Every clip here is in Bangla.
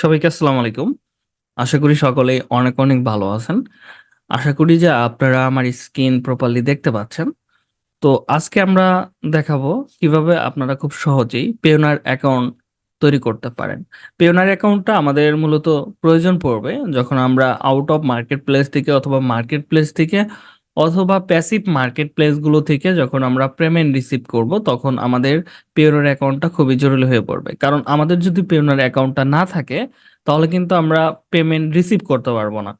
সবাইকে আসসালামু আলাইকুম। আশা করি সকলেই অনেক, অনেক ভালো আছেন। আশা করি যে আপনারা আমার স্ক্রিন প্রপারলি দেখতে পাচ্ছেন। তো আজকে আমরা দেখাবো কীভাবে আপনারা খুব সহজেই পেওনার অ্যাকাউন্ট তৈরি করতে পারেন। পেওনার অ্যাকাউন্টটা আমাদের মূলত প্রয়োজন পড়বে যখন আমরা আউট অফ মার্কেট প্লেস থেকে অথবা মার্কেট প্লেস থেকে অথবা প্যাসিভ মার্কেট প্লেসগুলো থেকে যখন আমরা পেমেন্ট রিসিভ করব, তখন আমাদের পেওনার অ্যাকাউন্টটা খুবই জরুরি হয়ে পড়বে। কারণ আমাদের যদি পেওনার অ্যাকাউন্টটা না থাকে, তাহলে কিন্তু আমরা পেমেন্ট রিসিভ করতে পারব না।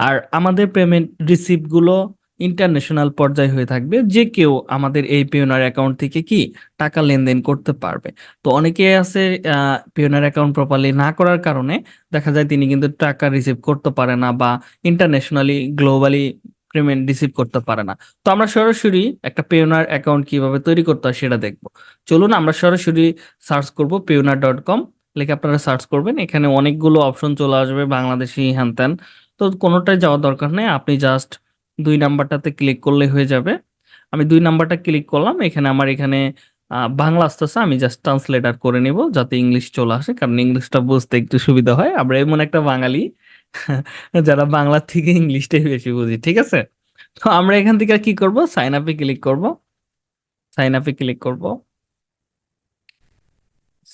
আর আমাদের পেমেন্ট রিসিভগুলো ইন্টারন্যাশনাল পর্যায়ে হয়ে থাকবে। যে কেউ আমাদের এই পেওনার অ্যাকাউন্ট থেকে কি টাকা লেনদেন করতে পারবে। তো অনেকেই আছে পেওনার অ্যাকাউন্ট প্রপারলি না করার কারণে দেখা যায় তিনি কিন্তু টাকা রিসিভ করতে পারে না বা ইন্টারন্যাশনালি গ্লোবালি পেমেন্ট রিসিভ করতে পারে না। তো আমরা সরাসরি একটা পেওনার অ্যাকাউন্ট কীভাবে তৈরি করতে হয় সেটা দেখব। চলুন আমরা সরাসরি সার্চ করব পেওনার ডট কম লিখে আপনারা সার্চ করবেন। এখানে অনেকগুলো অপশন চলে আসবে বাংলাদেশি হ্যান-ত্যান। তো কোনটায় যাওয়ার দরকার নেই। আপনি জাস্ট দুই নাম্বারটাতে ক্লিক করলেই হয়ে যাবে। আমি দুই নাম্বারটা ক্লিক করলাম। এখানে আমার এখানে বাংলা আসতেছে। আমি জাস্ট ট্রান্সলেটার করে নিব যাতে ইংলিশ চলে আসে। কারণ ইংলিশটা বুঝতে একটু সুবিধা হয়। আমরা এমন একটা বাঙালি যারা বাংলার থেকে ইংলিশটাই বেশি বুঝি। ঠিক আছে? তো আমরা এখান থেকে কি করব? সাইন আপে ক্লিক করব। সাইন আপে ক্লিক করব।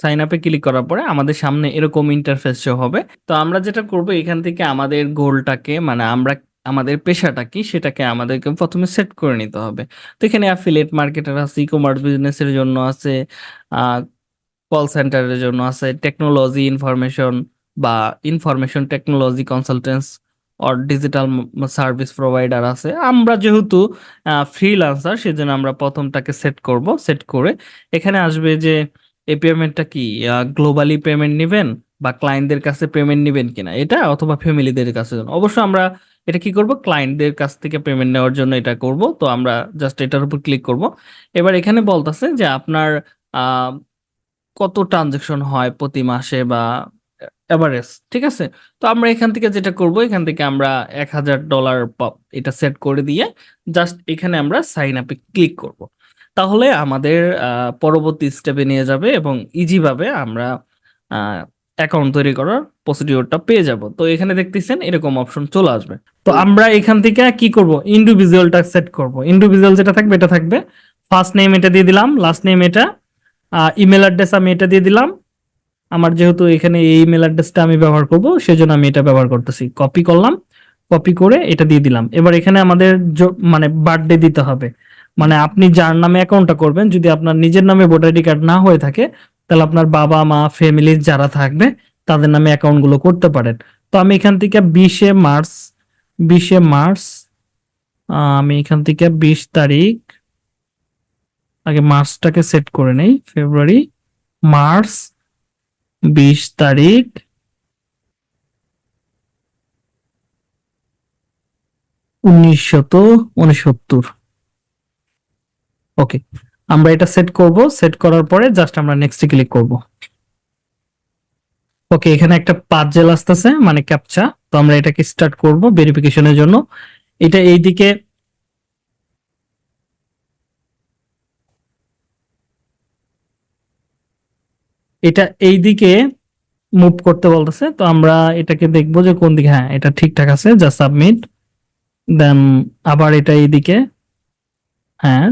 সাইন আপ ক্লিক করার পরে আমাদের সামনে এরকম ইন্টারফেস শো হবে। তো আমরা যেটা করব এখান থেকে আমাদের গোলটাকে মানে আমরা আমাদের পেশাটা কি সেটাকে আমাদেরকে প্রথমে সেট করে নিতে হবে। তো এখানে অ্যাফিলিয়েট মার্কেটার আছে, ই-কমার্স বিজনেস এর জন্য আছে, কল সেন্টারের জন্য আছে, টেকনোলজি ইনফরমেশন বা information technology consultancy or digital service provider আছে। আমরা যেহেতু, আ ফ্রিল্যান্সার সেজন্য আমরা প্রথমটাকে সেট করব। সেট করে এখানে আসবে যে, এই পেমেন্টটা কি গ্লোবালি পেমেন্ট নেবেন বা ক্লায়েন্টদের কাছে পেমেন্ট নিবেন কিনা এটা অথবা ফ্যামিলিদের কাছে অবশ্য আমরা এটা কি করব ক্লায়েন্টদের কাছ থেকে পেমেন্ট নেওয়ার জন্য এটা করব। তো আমরা জাস্ট এটার উপর ক্লিক করব। এবার এখানে বলতেছে যে আপনার কত ট্রান্সেকশন হয় প্রতি মাসে বা এভারেজ ঠিক আছে? তো আমরা এখান থেকে যেটা করব এখান থেকে আমরা $১,০০০ প এটা সেট করে দিয়ে জাস্ট এখানে আমরা সাইন আপ ক্লিক করব। তাহলে আমাদের পরবর্তী স্টেপে নিয়ে যাবে এবং ইজি ভাবে আমরা অ্যাকাউন্ট তৈরি করার প্রসিডিউরটা পেয়ে যাব। তো এখানে দেখতেছেন এরকম অপশন চলে আসবে। তো আমরা এখান থেকে কি করব? ইন্ডিভিজুয়ালটা সেট করব। ইন্ডিভিজুয়াল যেটা থাকবে এটা থাকবে। ফার্স্ট নেম এটা দিয়ে দিলাম, লাস্ট নেম এটা। ইমেল অ্যাড্রেস আমি এটা দিয়ে দিলাম। আমার যেহেতু এখানে এই ইমেইল অ্যাড্রেসটা আমি ব্যবহার করব সেজন্য আমি এটা ব্যবহার করতেছি। কপি করলাম। কপি করে এটা দিয়ে দিলাম। এবার এখানে আমাদের মানে বার্থডে দিতে হবে। মানে আপনি যার নামে অ্যাকাউন্টটা করবেন যদি আপনার নিজের নামে ভোটার আইডি কার্ড না হয়ে থাকে তাহলে আপনার বাবা-মা, ফ্যামিলির যারা থাকবে তাদের নামে অ্যাকাউন্টগুলো করতে পারেন। তো আমি এখান থেকে ২০ এ মার্চ ২০ এ মার্চ আমি এখান থেকে ২০ তারিখ আগে মার্চটাকে সেট করে নেই। ফেব্রুয়ারি, মার্চ ২০ তারিখ ১৯৬৯ ওকে। আমরা এটা সেট করব। সেট করার পরে জাস্ট আমরা নেক্সট ক্লিক করব। ওকে এখানে একটা পাঁচ পাজেল আসতেছে মানে ক্যাপচা। তো আমরা এটাকে স্টার্ট করব ভেরিফিকেশনের জন্য। এটা এইদিকে এটা এইদিকে মুভ করতে বলতেছে। তো আমরা এটাকে দেখব যে কোন দিকে হ্যাঁ, এটা ঠিকঠাক আছে। Just submit. দেন আবার এটা এইদিকে হ্যাঁ,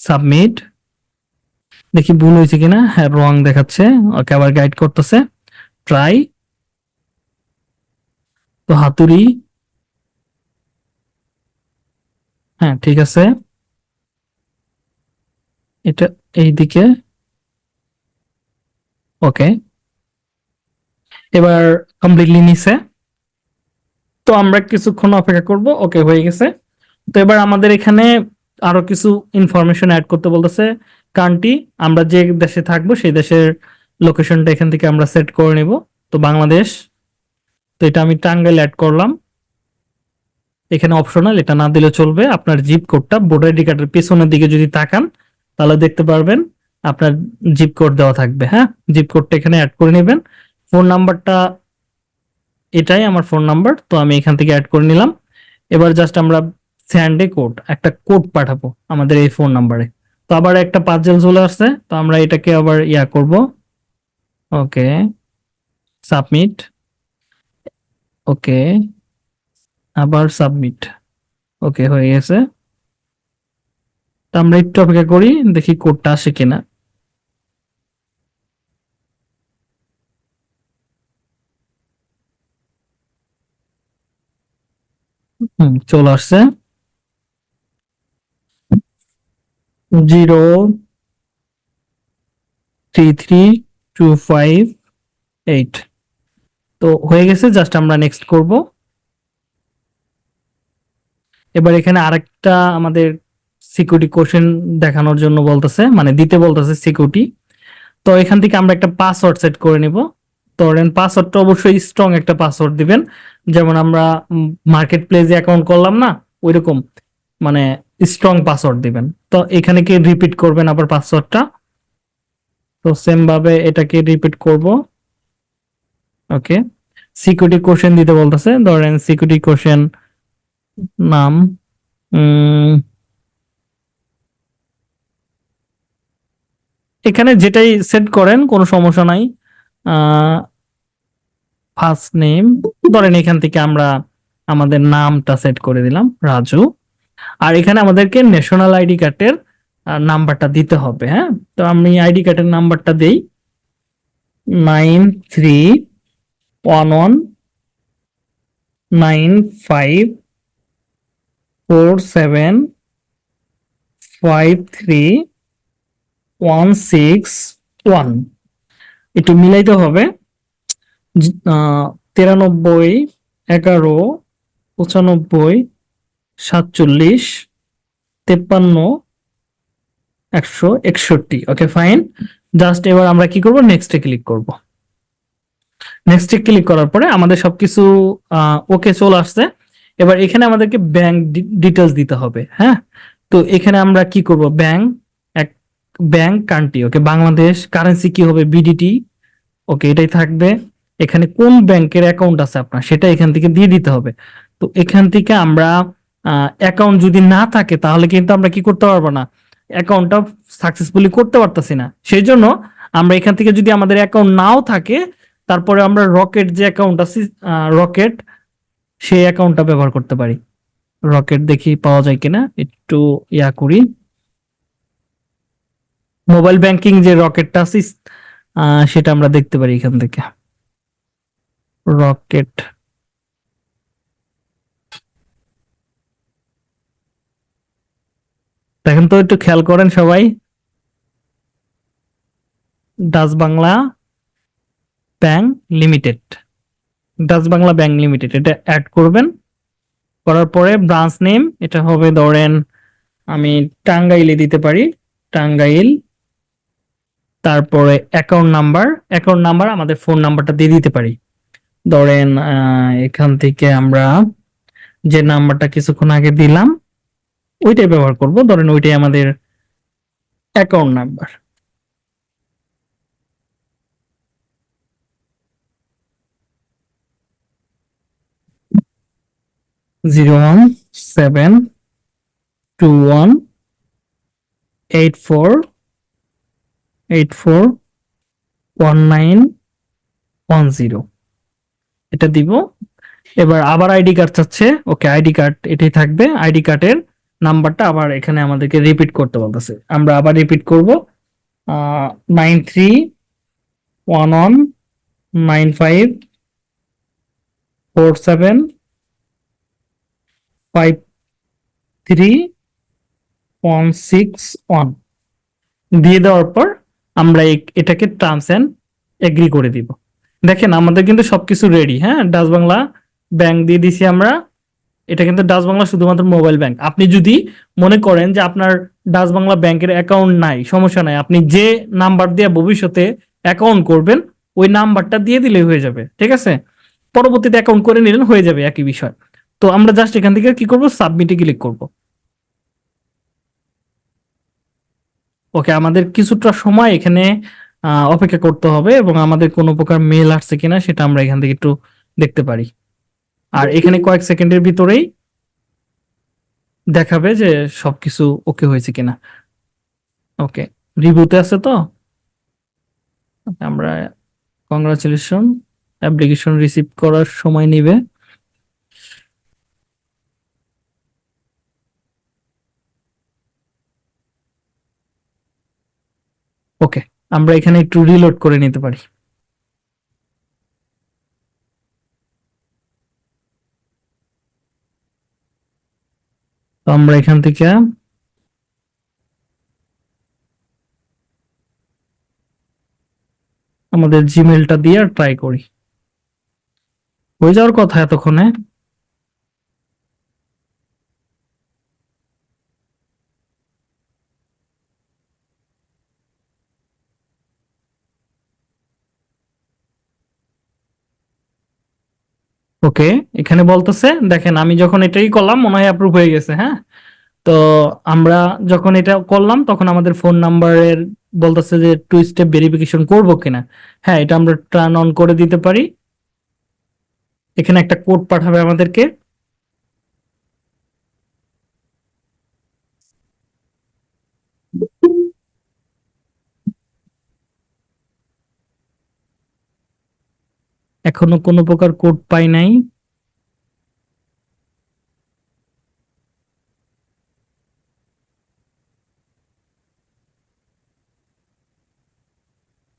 সাবমিট। দেখি ভুল হয়েছে কিনা? হ্যাঁ, রং দেখাচ্ছে। ওকে আবার গাইড করতেছে। ট্রাই। তো হাতুড়ি। হ্যাঁ, ঠিক আছে। এটা এইদিকে। ওকে। এবার কমপ্লিটলি নিছে। তো আমরা কিছুক্ষণ অপেক্ষা করব। ওকে হয়ে গেছে। তো এবার আমাদের এখানে আরও কিছু ইনফরমেশন অ্যাড করতে বলতেছে। কান্ট্রি, আমরা যে দেশে থাকব, সেই দেশের লোকেশনটা এখান থেকে আমরা সেট করে নিব। তো বাংলাদেশ। তো এটা আমি টাঙ্গাইল অ্যাড করলাম। এখানে অপশনাল এটা না দিলে চলবে। আপনার জিপ কোডটা ভোটার আইডি কার্ডের পেছনের দিকে যদি তাকান, তাহলে দেখতে পারবেন আপনার জিপ কোড দেওয়া থাকবে। হ্যাঁ? জিপ কোডটা এখানে অ্যাড করে নেবেন। ফোন নাম্বারটা এটাই আমার ফোন নাম্বার। তো আমি এখান থেকে অ্যাড করে নিলাম। এবার জাস্ট আমরা স্যান্ডে কোড একটা কোড পাঠাবো আমাদের এই ফোন নাম্বারে। তো আবার একটা পাজেল চলে আসছে। তো আমরা এটাকে আবার ইয়া করব। ওকে। সাবমিট ওকে, আবার সাবমিট ওকে, হয়ে গেছে তো আমরা একটু অপেক্ষা করি, দেখি কোডটা আসে কিনা চলে আসছে। Zero three three two five eight. তো হয়ে গেছে, জাস্ট আমরা নেক্সট করব। এবার এখানে আরেকটা আমাদের সিকিউরিটি কোশ্চেন দেখানোর জন্য বলতেছে মানে দিতে বলতেছে সিকিউরিটি তো এখান থেকে আমরা একটা পাসওয়ার্ড সেট করে নিব। ধরেন পাসওয়ার্ডটা অবশ্যই স্ট্রং একটা পাসওয়ার্ড দিবেন। যেমন আমরা মার্কেট প্লেসে অ্যাকাউন্ট করলাম না, ওইরকম মানে স্ট্রং পাসওয়ার্ড দিবেন। তো এখানে কি রিপিট করবেন আবার পাসওয়ার্ডটা তো সেম ভাবে এটাকে রিপিট করব। ওকে সিকিউরিটি কোশ্চেন দিতে বলতেছে। ধরেন সিকিউরিটি কোশ্চেন নাম এখানে যেটাই সেট করেন কোনো সমস্যা নাই। ফার্স্ট নেম ধরেন এখান থেকে আমরা আমাদের নামটা সেট করে দিলাম, রাজু। আর এখানে আমাদেরকে ন্যাশনাল আইডি কার্ডের নাম্বারটা দিতে হবে হ্যাঁ? তো আমি আইডি কার্ডের নাম্বারটা দেই। Nine three one one nine five four seven five three one six one একটু মিলাইতে হবে। তিরানব্বই, এগারো, পঁচানব্বই, সাতচল্লিশ, তেপ্পান্ন, একশো একষট্টি। ওকে ফাইন জাস্ট এবার আমরা কি করব? নেক্সটে ক্লিক করব। নেক্সটে ক্লিক করার পরে আমাদের সবকিছু ওকে চলে আসছে। এবার এখানে আমাদেরকে ব্যাংক ডিটেলস দিতে হবে হ্যাঁ? তো এখানে আমরা কি করব? Bank bank country okay Bangladesh currency কি হবে? বিডিটি ওকে এটাই থাকবে। এখানে কোন ব্যাংকের অ্যাকাউন্ট আছে আপনার? সেটা এখান থেকে দিয়ে দিতে হবে। তো এখান থেকে আমরা অ্যাকাউন্ট যদি না থাকে, তাহলে কিন্তু আমরা কি করতে পারব না? অ্যাকাউন্টটা সাকসেসফুলি করতে পারতেছি না। সেই জন্য আমরা এখান থেকে যদি আমাদের অ্যাকাউন্ট নাও থাকে, তারপরে আমরা রকেট যে অ্যাকাউন্ট আছে রকেট সেই অ্যাকাউন্টটা ব্যবহার করতে পারি। রকেট দেখি পাওয়া যায় কিনা? একটু ইয়া করি। মোবাইল ব্যাংকিং যে রকেটটা আহ, সেটা আমরা দেখতে পারি এখান থেকে। রকেট। দেখেন তো একটু খেয়াল করেন সবাই। Dutch Bangla bank limited. Dutch Bangla bank limited এটা অ্যাড করবেন। করার পরে ব্রাঞ্চ নেম এটা হবে ধরেন আমি টাঙ্গাইলে দিতে পারি টাঙ্গাইল তারপরে অ্যাকাউন্ট নাম্বার অ্যাকাউন্ট নাম্বার আমাদের ফোন নাম্বারটা দিয়ে দিতে পারি। ধরেন এখান থেকে আমরা যে নাম্বারটা কিছুক্ষণ আগে দিলাম, ওইটাই ব্যবহার করব। ধরেন ওইটাই আমাদের account number zero one seven two one eight four eight four one nine one zero এটা দিব। এবার আবার আইডি কার্ড চাচ্ছে। ওকে আইডি কার্ড এটাই থাকবে। আইডি কার্ডের নাম্বারটা আবার এখানে আমাদেরকে রিপিট করতে বলতেছে। আমরা আবার রিপিট করব। Nine three one one nine five four seven five three one six one দিয়ে দেওয়ার পর আমরা এটাকে টার্মস অ্যান্ড এগ্রি করে দিব। দেখেন, আমাদের কিন্তু সবকিছু রেডি হ্যাঁ? ডাচ বাংলা ব্যাংক দিয়ে দিছি আমরা। এটা কিন্তু ডাচ বাংলা শুধুমাত্র মোবাইল ব্যাংক আপনি যদি মনে করেন যে আপনার ডাচ বাংলা ব্যাংকের অ্যাকাউন্ট নাই, সমস্যা নাই, আপনি যে নাম্বার দিয়ে ভবিষ্যতে অ্যাকাউন্ট করবেন, ওই নাম্বারটা দিয়ে দিলেই হয়ে যাবে, ঠিক আছে? পরবর্তীতে অ্যাকাউন্ট করে নিলেন, হয়ে যাবে একই বিষয়। তো আমরা জাস্ট এখান থেকে কি করব? সাবমিটে ক্লিক করব। ওকে আমাদের কিছুটা সময় এখানে অপেক্ষা করতে হবে এবং আমাদের কোনো প্রকার মেল আসছে কিনা সেটা আমরা এখান থেকে একটু দেখতে পারি। আর এখানে কয়েক সেকেন্ডের ভিতরেই দেখাবে যে সবকিছু ওকে হয়েছে কিনা। ওকে রিভিউতে আছে তো? আমরা কংগ্রাচুলেশন অ্যাপ্লিকেশন রিসিভ করার সময় নেবে। ওকে আমরা এখানে একটু রিলোড করে নিতে পারি। তো আমরা এখান থেকে আমাদের জিমেলটা দিয়ে ট্রাই করি। হয়ে যাওয়ার কথা এতক্ষণে। ওকে, এখানে বলতেছে, দেখেন, আমি যখন এটাই করলাম, মনে হয় অ্যাপ্রুভ হয়ে গেছে হ্যাঁ? তো আমরা যখন এটা করলাম, তখন আমাদের ফোন নাম্বারের বলতেছে যে টু স্টেপ ভেরিফিকেশন করব কিনা। হ্যাঁ এটা আমরা টার্ন অন করে দিতে পারি। এখানে একটা কোড পাঠাবে আমাদেরকে। এখনও কোনো প্রকার কোড পাই নাই।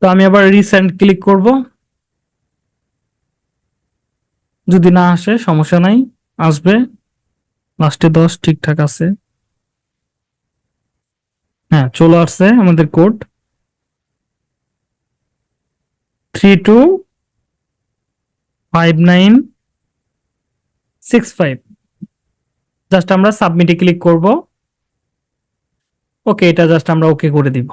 তো আমি আবার রিসেন্ট ক্লিক করব। যদি না আসে, সমস্যা নাই, আসবে। লাস্টে দশ ঠিকঠাক আছে। হ্যাঁ চলে আসছে আমাদের code three two five nine six five just আমরা সাবমিটে ক্লিক করব। ওকে এটা জাস্ট আমরা ওকে করে দিব।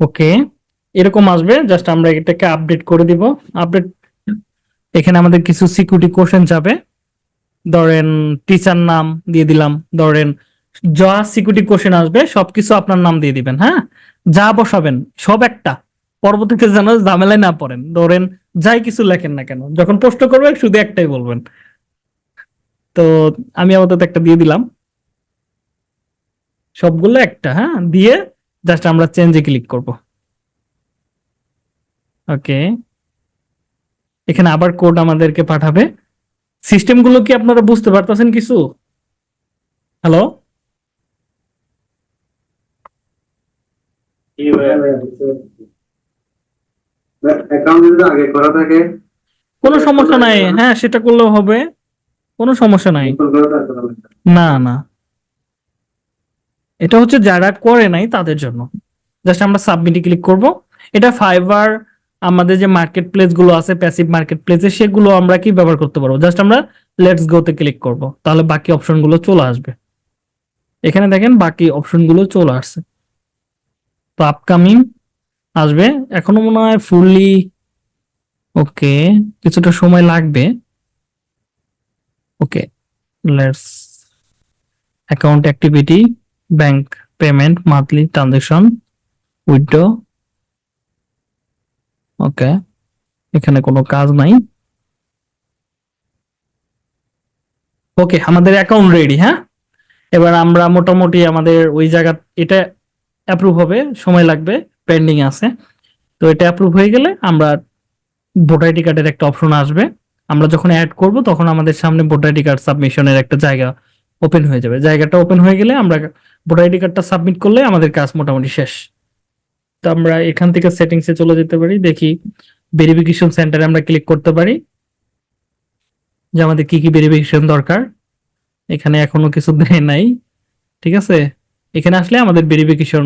ওকে এরকম আসবে। জাস্ট আমরা এটাকে আপডেট করে দিব। আপডেট এখানে আমাদের কিছু সিকিউরিটি কোশ্চেন যাবে। ধরেন টিচার নাম দিয়ে দিলাম। ধরেন, যা সিকিউরিটি কোশ্চেন আসবে, সবকিছু আপনার নাম দিয়ে দিবেন হ্যাঁ? যা বসাবেন, সব একটা। পরবর্তীতে যেন ঝামেলায় না পড়েন। ধরেন, যাই কিছু লেখেন না কেন, যখন প্রশ্ন করবেন, শুধু একটাই বলবেন। তো আমি আপাতত একটা দিয়ে দিলাম। সবগুলো একটা হ্যাঁ? দিয়ে জাস্ট আমরা চেঞ্জে ক্লিক করব। ওকে এখানে আবার কোড আমাদেরকে পাঠাবে। সিস্টেমগুলো কি আপনারা বুঝতে পারতেছেন কিছু? হ্যালো কোনো সমস্যা নাই। হ্যাঁ সেটা করলেও হবে। কোনো সমস্যা নাই। না না। এটা হচ্ছে যারা করে নাই তাদের জন্য। জাস্ট আমরা সাবমিটে ক্লিক করব। এটা ফাইবার আমাদের যে মার্কেট প্লেসগুলো আছে প্যাসিভ মার্কেট প্লেসে সেগুলো আমরা কি ব্যবহার করতে পারব? জাস্ট আমরা লেটস গোতে ক্লিক করব। তাহলে বাকি অপশনগুলো চলে আসবে। এখানে দেখেন বাকি অপশনগুলো চলে আসছে। তো আপকামিং আসবে। এখনও মনে হয় ফুললি ওকে কিছুটা সময় লাগবে। Okay let's account activity bank payment monthly transaction withdraw okay এখানে কোনো কাজ নাই। ওকে আমাদের অ্যাকাউন্ট রেডি হ্যাঁ? এবার আমরা মোটামুটি আমাদের ওই জায়গা, এটা অ্যাপ্রুভ হবে, সময় লাগবে পেন্ডিং আছে। তো এটা অ্যাপ্রুভ হয়ে গেলে আমরা ভোটার আইডি কার্ডের একটা অপশন আসবে। আমরা যখন অ্যাড করব, তখন আমাদের সামনে ভোটার আইডি কার্ড সাবমিশনের একটা জায়গা ওপেন হয়ে যাবে। জায়গাটা ওপেন হয়ে গেলে আমরা ভোটার আইডি কার্ডটা সাবমিট করলে আমাদের কাজ মোটামুটি শেষ। তো আমরা এখান থেকে সেটিংসে চলে যেতে পারি। দেখি ভেরিফিকেশন সেন্টারে আমরা ক্লিক করতে পারি। যে আমাদের কি কি ভেরিফিকেশন দরকার। এখানে এখনও কিছু দেয় নাই। ঠিক আছে? এখানে আসলে আমাদের ভেরিফিকেশন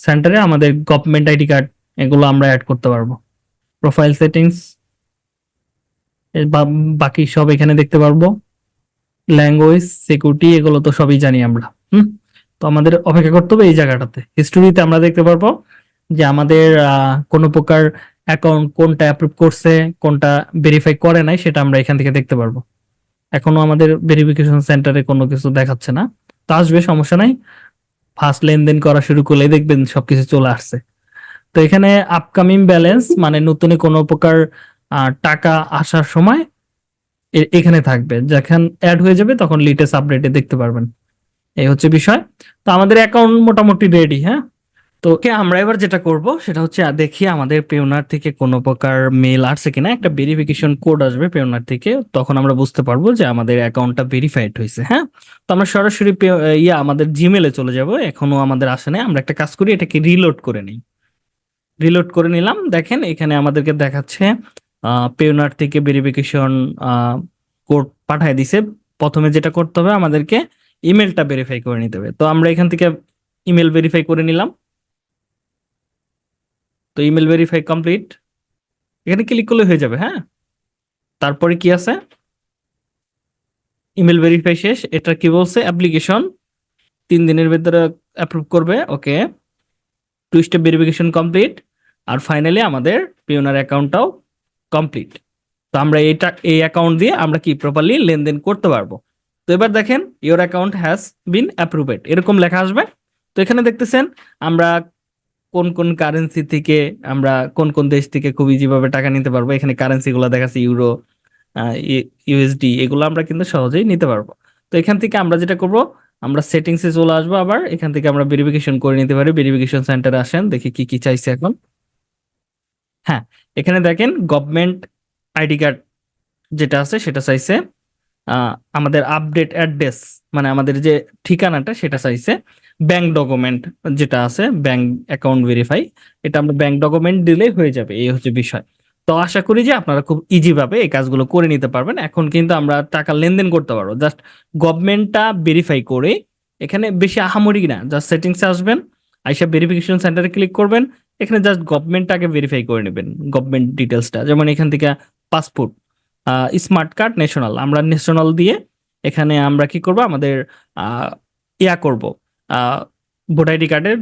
সেন্টারে আমাদের গভর্নমেন্ট আইডি কার্ড এগুলো আমরা অ্যাড করতে পারব। প্রোফাইল সেটিংস বাকি সব এখানে দেখতে পারব। ল্যাঙ্গুয়েজ সিকিউরিটি এগুলো তো সবই জানি আমরা। হুম? তো আমাদের অপেক্ষা করতে হবে এই জায়গাটাতে। হিস্টোরিতে আমরা দেখতে পারব যে আমাদের কোনো প্রকার অ্যাকাউন্ট কোনটা অ্যাপ্রুভ করছে, কোনটা ভেরিফাই করে নাই, সেটা আমরা এখান থেকে দেখতে পারব। এখনও আমাদের ভেরিফিকেশন সেন্টারে কোনো কিছু দেখাচ্ছে না। তো আসবে, সমস্যা নাই। ফার্স্ট লেনদেন করা শুরু করলে দেখবেন সবকিছু চলে আসছে। তো এখানে আপকামিং ব্যালেন্স মানে নতুন কোনো প্রকার টাকা আসার সময় এখানে থাকবে। যখন অ্যাড হয়ে যাবে, তখন লিটেস্ট আপডেটে দেখতে পারবেন। এই হচ্ছে বিষয়। তো আমাদের অ্যাকাউন্ট মোটামুটি রেডি হ্যাঁ? তো আমরা এবার যেটা করব, সেটা হচ্ছে দেখি আমাদের পেওনার থেকে কোনো প্রকার মেল আসছে কিনা। একটা ভেরিফিকেশন কোড আসবে পেওনার থেকে, তখন আমরা বুঝতে পারব যে আমাদের অ্যাকাউন্টটা ভেরিফাইড হয়েছে হ্যাঁ? তো আমরা সরাসরি ইয়া আমাদের জিমেলে চলে যাব, এখনও আমাদের আসে নাই। আমরা একটা কাজ করি, এটাকে রিলোড করে নিই। রিলোড করে নিলাম, দেখেন এখানে আমাদেরকে দেখাচ্ছে পেওনার থেকে ভেরিফিকেশন কোড পাঠায় দিছে। প্রথমে যেটা করতে হবে, আমাদেরকে ইমেলটা ভেরিফাই করে নিতে হবে। তো আমরা এখান থেকে ইমেল ভেরিফাই করে নিলাম। তো ইমেল ভেরিফাই কমপ্লিট এখানে ক্লিক করলে হয়ে যাবে হ্যাঁ? তারপরে কি আছে? ইমেল ভেরিফাই শেষ, এটা কি বলছে? অ্যাপ্লিকেশন তিন দিনের ভেতরে অ্যাপ্রুভ করবে okay two step verification complete আর ফাইনালি আমাদের পিওনার অ্যাকাউন্টটাও কমপ্লিট তো আমরা এটা এই অ্যাকাউন্ট দিয়ে আমরা কি প্রপারলি লেনদেন করতে পারব? তো এবার দেখেন your account has been approved এরকম লেখা আসবে। তো এখানে দেখতেছেন, আমরা কোন কোন কারেন্সি থেকে আমরা কোন কোন দেশ থেকে খুব ইজিভাবে টাকা নিতে পারব? এখানে কারেন্সি গুলো দেখাচ্ছে ইউরো ইউএসডি এগুলো আমরা কিন্তু সহজেই নিতে পারব। তো এখান থেকে আমরা যেটা করব, আমরা সেটিংসে চলে আসব আবার, এখান থেকে আমরা ভেরিফিকেশন করে নিতে পারি। ভেরিফিকেশন সেন্টারে আসেন, দেখি কি কি চাইছে এখন। হ্যাঁ এখানে দেখেন গভর্নমেন্ট আইডি কার্ড যেটা আছে, সেটা চাইছে আমাদের আপডেট অ্যাড্রেস মানে আমাদের যে ঠিকানাটা সেটা চাইছে ব্যাংক ডকুমেন্ট যেটা আছে ব্যাংক অ্যাকাউন্ট ভেরিফাই এটা আমরা ব্যাংক ডকুমেন্ট দিলেই হয়ে যাবে, এই হচ্ছে বিষয়। তো আশা করি যে আপনারা খুব ইজিভাবে এই কাজগুলো করে নিতে পারবেন। এখন কিন্তু আমরা টাকা লেনদেন করতে পারব। জাস্ট গভর্নমেন্টটা ভেরিফাই করে, এখানে বেশি আহামরি না জাস্ট সেটিংসে আসবেন, আইসা ভেরিফিকেশন সেন্টারে ক্লিক করবেন, এখানে জাস্ট গভর্নমেন্টটাকে ভেরিফাই করে নেবেন গভর্নমেন্ট ডিটেলসটা যেমন এখান থেকে পাসপোর্ট স্মার্ট কার্ড ন্যাশনাল আমরা ন্যাশনাল দিয়ে এখানে আমরা কি করব? আমাদের ইয়া করব। ভোটার আইডি কার্ডের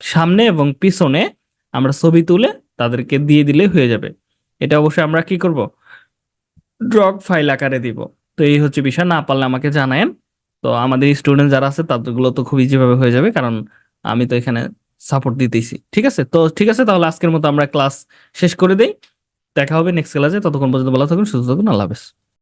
সামনে এবং পিছনে আমরা ছবি তুলে তাদেরকে দিয়ে দিলে হয়ে যাবে। এটা অবশ্যই আমরা কি করব? ড্রগ ফাইল আকারে দিব। তো এই হচ্ছে বিষয়। না পারলে আমাকে জানায়েন। তো আমাদের স্টুডেন্ট যারা আছে, তাদেরগুলো তো খুব ইজি ভাবে হয়ে যাবে, কারণ আমি তো এখানে সাপোর্ট দিতেছি ঠিক আছে? তো ঠিক আছে, তাহলে আজকের মতো আমরা ক্লাস শেষ করে দেই। দেখা হবে নেক্সট ক্লাসে ততক্ষণ পর্যন্ত ভালো থাকুন সুস্থ থাকুন আল্লাহ হাফেজ।